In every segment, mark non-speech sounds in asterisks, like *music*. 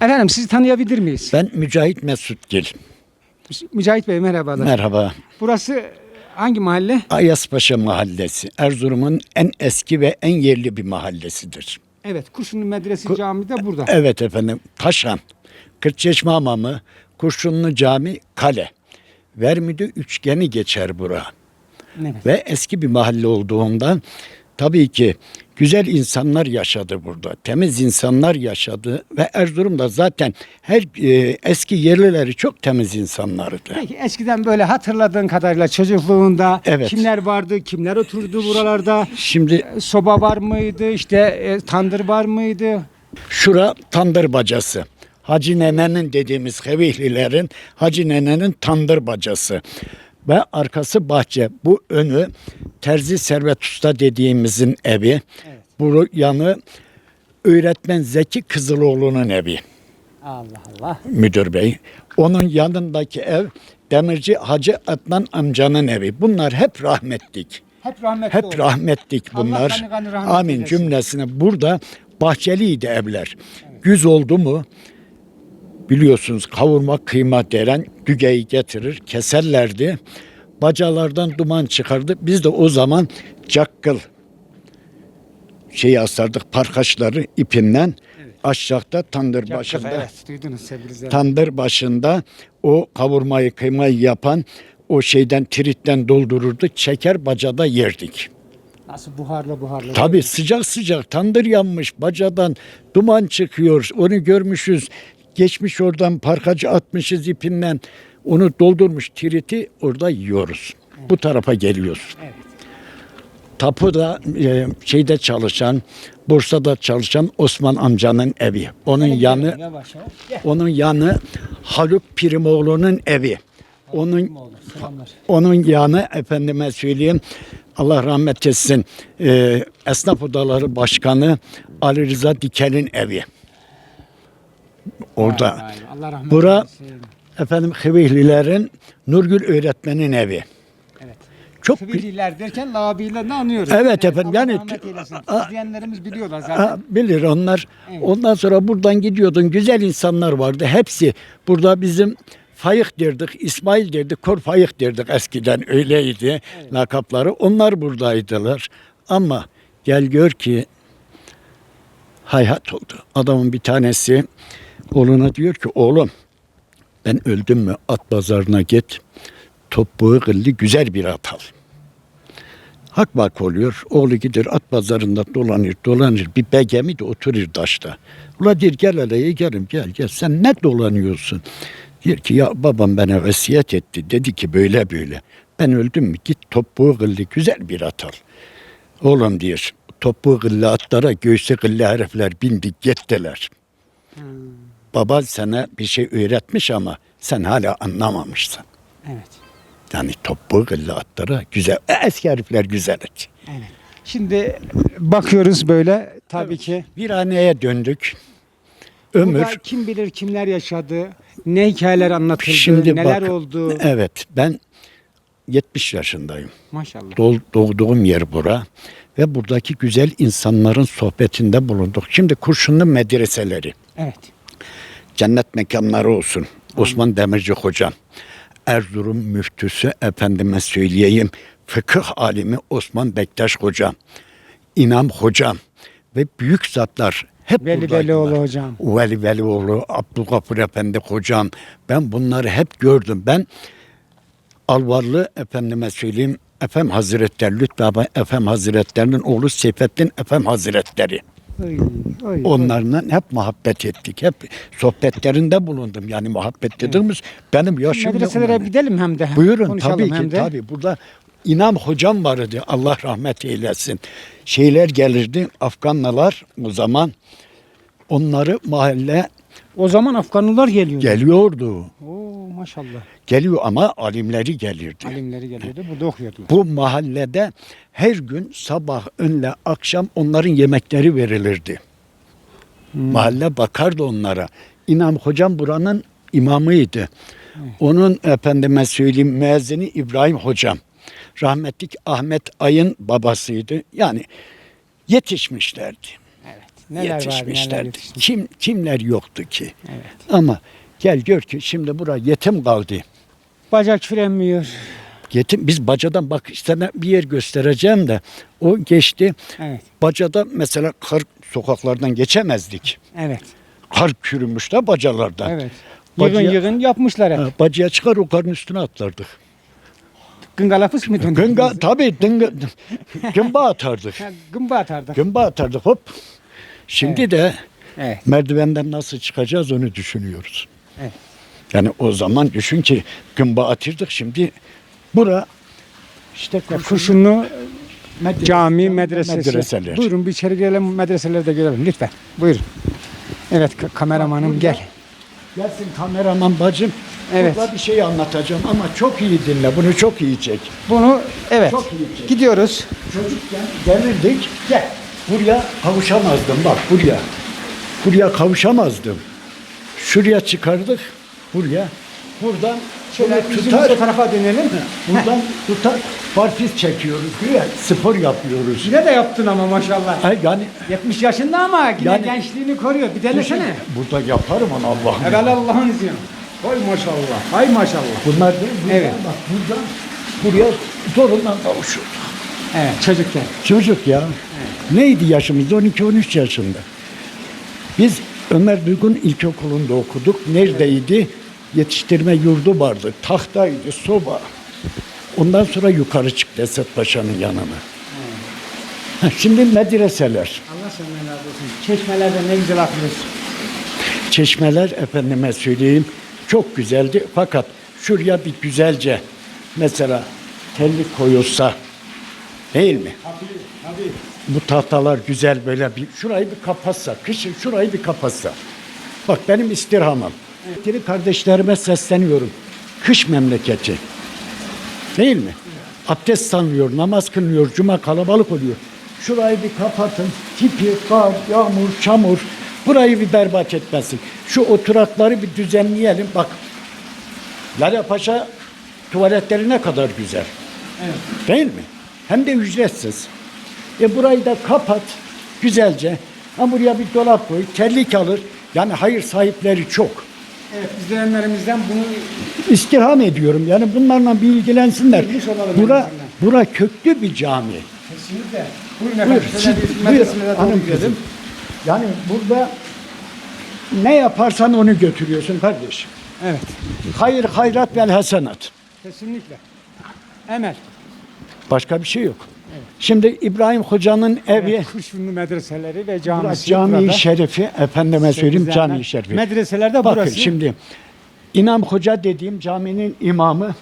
Efendim sizi tanıyabilir miyiz? Ben Mücahit Mesut Gil. Mücahit Bey merhabalar. Merhaba. Burası hangi mahalle? Ayaspaşa Mahallesi. Erzurum'un en eski ve en yerli bir mahallesidir. Evet, Kurşunlu Medresi Camii de burada. Evet efendim. Taşan, Kırkçeşme Hamamı, Kurşunlu Cami, Kale. Vermidi üçgeni geçer bura. Evet. Ve eski bir mahalle olduğundan tabii ki güzel insanlar yaşadı burada. Temiz insanlar yaşadı ve Erzurum'da zaten her e, eski yerlileri çok temiz insanlardı. Peki eskiden böyle hatırladığın kadarıyla çocukluğunda Evet. kimler vardı, kimler oturdu buralarda? Şimdi E, Soba var mıydı, işte e, tandır var mıydı? Şura tandır bacası. Hacı Nene'nin dediğimiz Hevihlilerin Hacı Nene'nin tandır bacası. Ve arkası bahçe. Bu önü Terzi Servet Usta dediğimizin evi. Bu yanı öğretmen Zeki Kızıloğlu'nun evi. Allah Allah. Müdür bey. Onun yanındaki ev Demirci Hacı Adnan amcanın evi. Bunlar hep rahmetlik. Hep rahmetli Hep rahmetlik Allah bunlar. gani gani rahmet Amin eylesin. cümlesine. Burada bahçeliydi evler. Güz oldu mu biliyorsunuz kavurma kıyma deren dügeyi getirir keserlerdi. Bacalardan duman çıkardı. Biz de o zaman cakkıl şeyi asardık parkaçları ipinden aşağıda tandır Yaptık, başında Evet, duydunuz sevgili izleyiciler. tandır başında o kavurmayı kıymayı yapan o şeyden tritten doldururdu çeker bacada yerdik. Nasıl buharlı buharlı. Tabi sıcak sıcak tandır yanmış bacadan duman çıkıyor onu görmüşüz geçmiş oradan parkacı atmışız ipinden onu doldurmuş triti orada yiyoruz. Bu tarafa geliyoruz. Evet. Tapuda e, şeyde çalışan Bursa'da çalışan Osman amcanın evi. Onun yanı Yavaş yavaş. Gel. onun yanı Haluk Pirimoğlu'nun evi. Onun onun yanı efendime söyleyeyim Allah rahmet etsin e, Esnaf Odaları Başkanı Ali Rıza Dikel'in evi. Orada. Vay, vay, Allah rahmet Bura eylesin. efendim Hıvihlilerin Nurgül öğretmenin evi. Evet. Çok Kıvililer derken labiyle ne anlıyoruz? Evet efendim, Allah yani- rahmet eylesin. A- İzleyenlerimiz biliyorlar zaten. Ha, bilir onlar. Evet. Ondan sonra buradan gidiyordun. Güzel insanlar vardı. Hepsi burada bizim Fayık derdik, İsmail derdik, Kor Fayık derdik eskiden öyleydi lakapları. Onlar buradaydılar. Ama gel gör ki hayat oldu. Adamın bir tanesi oğluna diyor ki oğlum ben öldüm mü at pazarına git. Topuğu kıllı güzel bir at al. Hak bak oluyor. Oğlu gider at pazarında dolanır dolanır. Bir begemi de oturur taşta. Ula diyor gel hele gelim gel gel. Sen ne dolanıyorsun? Diyor ki ya babam bana vasiyet etti. Dedi ki böyle böyle. Ben öldüm mü git topuğu kıllı güzel bir at al. Oğlum diyor topuğu kıllı atlara göğsü kıllı herifler bindik gittiler. Baban sana bir şey öğretmiş ama sen hala anlamamışsın. Evet. Yani topuğu kıllı atlara güzel. Eski herifler güzel. Evet. Şimdi bakıyoruz böyle tabii ki. Bir haneye döndük. Ömür. Burada kim bilir kimler yaşadı, ne hikayeler anlatıldı, Şimdi neler bak, oldu. Evet ben 70 yaşındayım. Maşallah. Doğ- doğduğum yer bura. Ve buradaki güzel insanların sohbetinde bulunduk. Şimdi kurşunlu medreseleri. Evet. Cennet mekanları olsun. Osman Demirci hocam. Erzurum müftüsü efendime söyleyeyim. Fıkıh alimi Osman Bektaş hocam. İmam hocam. Ve büyük zatlar hep Veli. Velioğlu hocam. Veli Velioğlu, Abdülgafur Efendi hocam. Ben bunları hep gördüm. Ben Alvarlı efendime söyleyeyim Efem Hazretleri, Lütfü Efem Hazretleri'nin oğlu Seyfettin Efem Hazretleri. Onlarla hep muhabbet ettik. Hep sohbetlerinde bulundum. Yani muhabbet dediğimiz benim oy. yaşımda. Medreselere gidelim hem de. Buyurun konuşalım tabii hem ki de. tabii. Burada İnam hocam vardı. Allah rahmet eylesin. Şeyler gelirdi. Afganlılar o zaman onları mahalle O zaman Afganlılar geliyor. geliyordu. Oo maşallah. Geliyor ama alimleri gelirdi. Alimleri geliyordu, burada okuyordu. Bu mahallede her gün sabah, önle, akşam onların yemekleri verilirdi. Mahalle bakardı onlara. İnam hocam buranın imamıydı. Onun efendime söyleyeyim müezzini İbrahim hocam. Rahmetlik Ahmet Ay'ın babasıydı. Yani yetişmişlerdi. Neler var, neler yetişmişlerdi. yetişmiş. Kim kimler yoktu ki? Evet. Ama gel gör ki şimdi bura yetim kaldı. Bacak frenmiyor. Yetim biz bacadan bak sana bir yer göstereceğim de o geçti. Evet. Bacada mesela kar sokaklardan geçemezdik. Evet. Kar çürümüş de bacalardan. Evet. Yığın Bacıya- yığın yapmışlar hep. Ha, bacaya çıkar o karın üstüne atlardık. Gıngalapıs mı döndü? Gınga tabii dınga, *laughs* gımba atardık. Gımba atardık. Gımba atardık hop. Şimdi de Evet. merdivenden nasıl çıkacağız onu düşünüyoruz. Evet. Yani o zaman düşün ki gımba atırdık şimdi bura işte Kurşunlu medrese- cami medresesi. medreseler. Buyurun bir içeri girelim medreseleri de görelim lütfen. Buyurun. Evet ka- kameramanım gel. Gelsin kameraman bacım. Evet. Burada bir şey anlatacağım ama çok iyi dinle. Bunu çok iyi çek. Bunu evet. Çok iyi çek. Gidiyoruz. Çocukken gelirdik. Gel. Buraya kavuşamazdım bak buraya. Buraya kavuşamazdım. Şuraya çıkardık. Buraya. Buradan şöyle tutar. tarafa dönelim. Buradan *laughs* tutar. Barfiz çekiyoruz. Güya spor yapıyoruz. Yine de yaptın ama maşallah. Ha, yani 70 yaşında ama yine Yani- gençliğini koruyor. Bir denesene. burada yaparım onu Allah'ım. Helal Allah'ın izniyle. Hay maşallah. Hay maşallah. Bunlar değil, buradan Evet. bak buradan buraya zorundan kavuşurduk. Evet çocukken. Çocuk ya. Neydi yaşımız? 12-13 yaşında. Biz Ömer Duygun İlkokulu'nda okuduk. Neredeydi? Yetiştirme yurdu vardı. Tahtaydı, soba. Ondan sonra yukarı çıktı Esat Paşa'nın yanına. Ha, Şimdi medreseler. Allah senden razı olsun. Çeşmelerde ne güzel akıyorsun. Çeşmeler efendime söyleyeyim çok güzeldi. Fakat şuraya bir güzelce mesela tellik koyulsa değil mi? Bu tahtalar güzel böyle bir şurayı bir kapatsa, kışın şurayı bir kapatsa. Bak benim istirhamım. Evet. Kardeşlerime sesleniyorum. Kış memleketi. Değil mi? Abdest sanmıyor, namaz kılmıyor, cuma kalabalık oluyor. Şurayı bir kapatın. Tipi, kar, yağmur, çamur. Burayı bir berbat etmesin. Şu oturakları bir düzenleyelim. Bak. Lale Paşa tuvaletleri ne kadar güzel. Evet. Değil mi? Hem de ücretsiz. E burayı da kapat güzelce. Ha buraya bir dolap koy, terlik alır. Yani hayır sahipleri çok. Evet izleyenlerimizden bunu İstirham ediyorum. Yani bunlarla bir ilgilensinler. Bura, bura köklü bir cami. kesinlikle. Buyurun Buyur, efendim. siz, buyur medreselere doğru hanım kızım. Yani burada ne yaparsan onu götürüyorsun kardeşim. Evet. Hayır, hayrat vel hasenat. Kesinlikle. Emel. Başka bir şey yok. Şimdi İbrahim Hoca'nın evi, Kurşunlu medreseleri ve camisi. cami-i burada. şerifi, efendime söyleyeyim cami-i şerifi. Medreselerde Bakın burası. şimdi İmam Hoca dediğim caminin imamı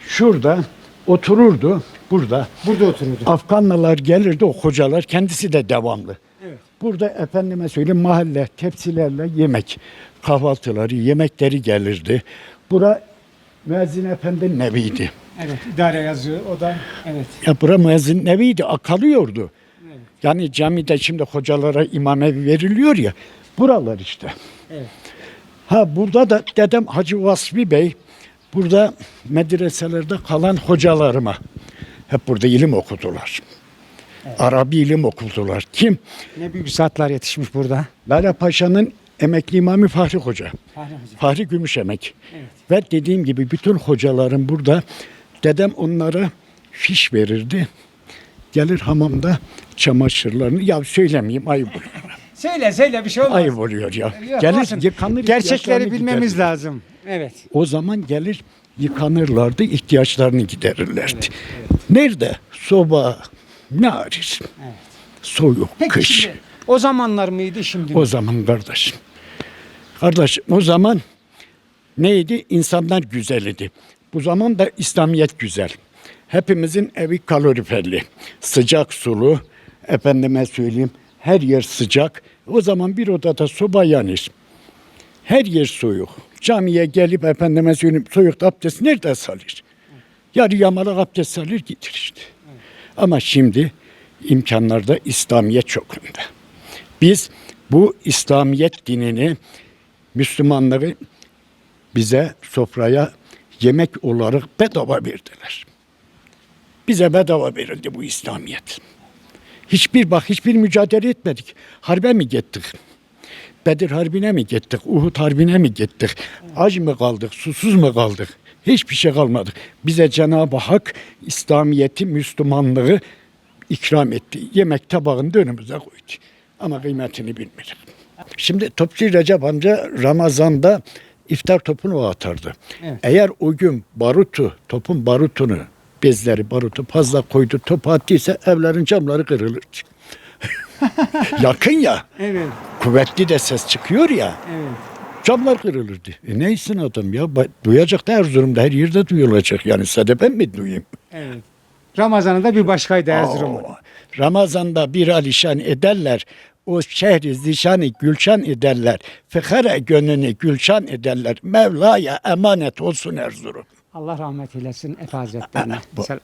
şurada otururdu, burada. burada otururdu. Afganlılar gelirdi o hocalar, kendisi de devamlı. Evet. Burada efendime söyleyeyim mahalle tepsilerle yemek, kahvaltıları, yemekleri gelirdi. Bura müezzin efendi neviydi. Evet. idare yazıyor. O da evet. Ya bura müezzin neviydi, kalıyordu. Yani camide şimdi hocalara imam evi veriliyor ya, buralar işte. Evet. Ha burada da dedem Hacı Vasfi Bey, burada medreselerde kalan hocalarıma hep burada ilim okudular. Arabi ilim okudular. Kim? Ne büyük zatlar yetişmiş burada. Lale Paşa'nın emekli imamı Fahri Hoca. Fahri Hoca. Fahri Gümüşemek. Evet. Ve dediğim gibi bütün hocaların burada dedem onlara fiş verirdi. Gelir hamamda çamaşırlarını ya söylemeyeyim ayıp oluyor. *laughs* Söyle söyle bir şey olmaz. ayıp oluyor ya. Yok, gelir olsun. yıkanır. Gerçekleri bilmemiz giderir. lazım. Evet. O zaman gelir yıkanırlardı, ihtiyaçlarını giderirlerdi. Nerede? Soba, ne arıyorsun? Soğuk, Peki kış. şimdi o zamanlar mıydı şimdi? mi? O zaman kardeşim. Kardeşim o zaman neydi? İnsanlar güzelidi. Bu zaman da İslamiyet güzel. Hepimizin evi kaloriferli. Sıcak sulu. Efendime söyleyeyim her yer sıcak. O zaman bir odada soba yanır. Her yer soğuk. Camiye gelip efendime söyleyeyim soğuk abdest nerede salır? Yarı yamalak abdest alır gider işte. Ama şimdi imkanlarda İslamiyet çok önde. Biz bu İslamiyet dinini Müslümanları bize sofraya yemek olarak bedava verdiler. Bize bedava verildi bu İslamiyet. Hiçbir bak hiçbir mücadele etmedik. Harbe mi gittik? Bedir Harbi'ne mi gittik? Uhud Harbi'ne mi gittik? Aç mı kaldık? Susuz mu kaldık? Hiçbir şey kalmadık. Bize Cenab-ı Hak İslamiyeti, Müslümanlığı ikram etti. Yemek tabağını önümüze koydu. Ama kıymetini bilmedik. Şimdi Topçu Recep amca Ramazan'da iftar topunu o atardı. Evet. Eğer o gün barutu, topun barutunu, bezleri barutu fazla koydu, top attıysa evlerin camları kırılır. *laughs* Yakın ya, Evet. kuvvetli de ses çıkıyor ya, Evet. camlar kırılırdı. E neysin adam ya, duyacak da Erzurum'da her yerde duyulacak yani, sadece ben mi duyayım? Evet. Ramazan'da bir başkaydı Erzurum'un. Ramazan'da bir alişan ederler. O şehri zişanı gülşan ederler. Fıkara gönlünü gülşan ederler. Mevla'ya emanet olsun Erzurum. Allah rahmet eylesin Efe Hazretlerine. *laughs* Bu- Sel-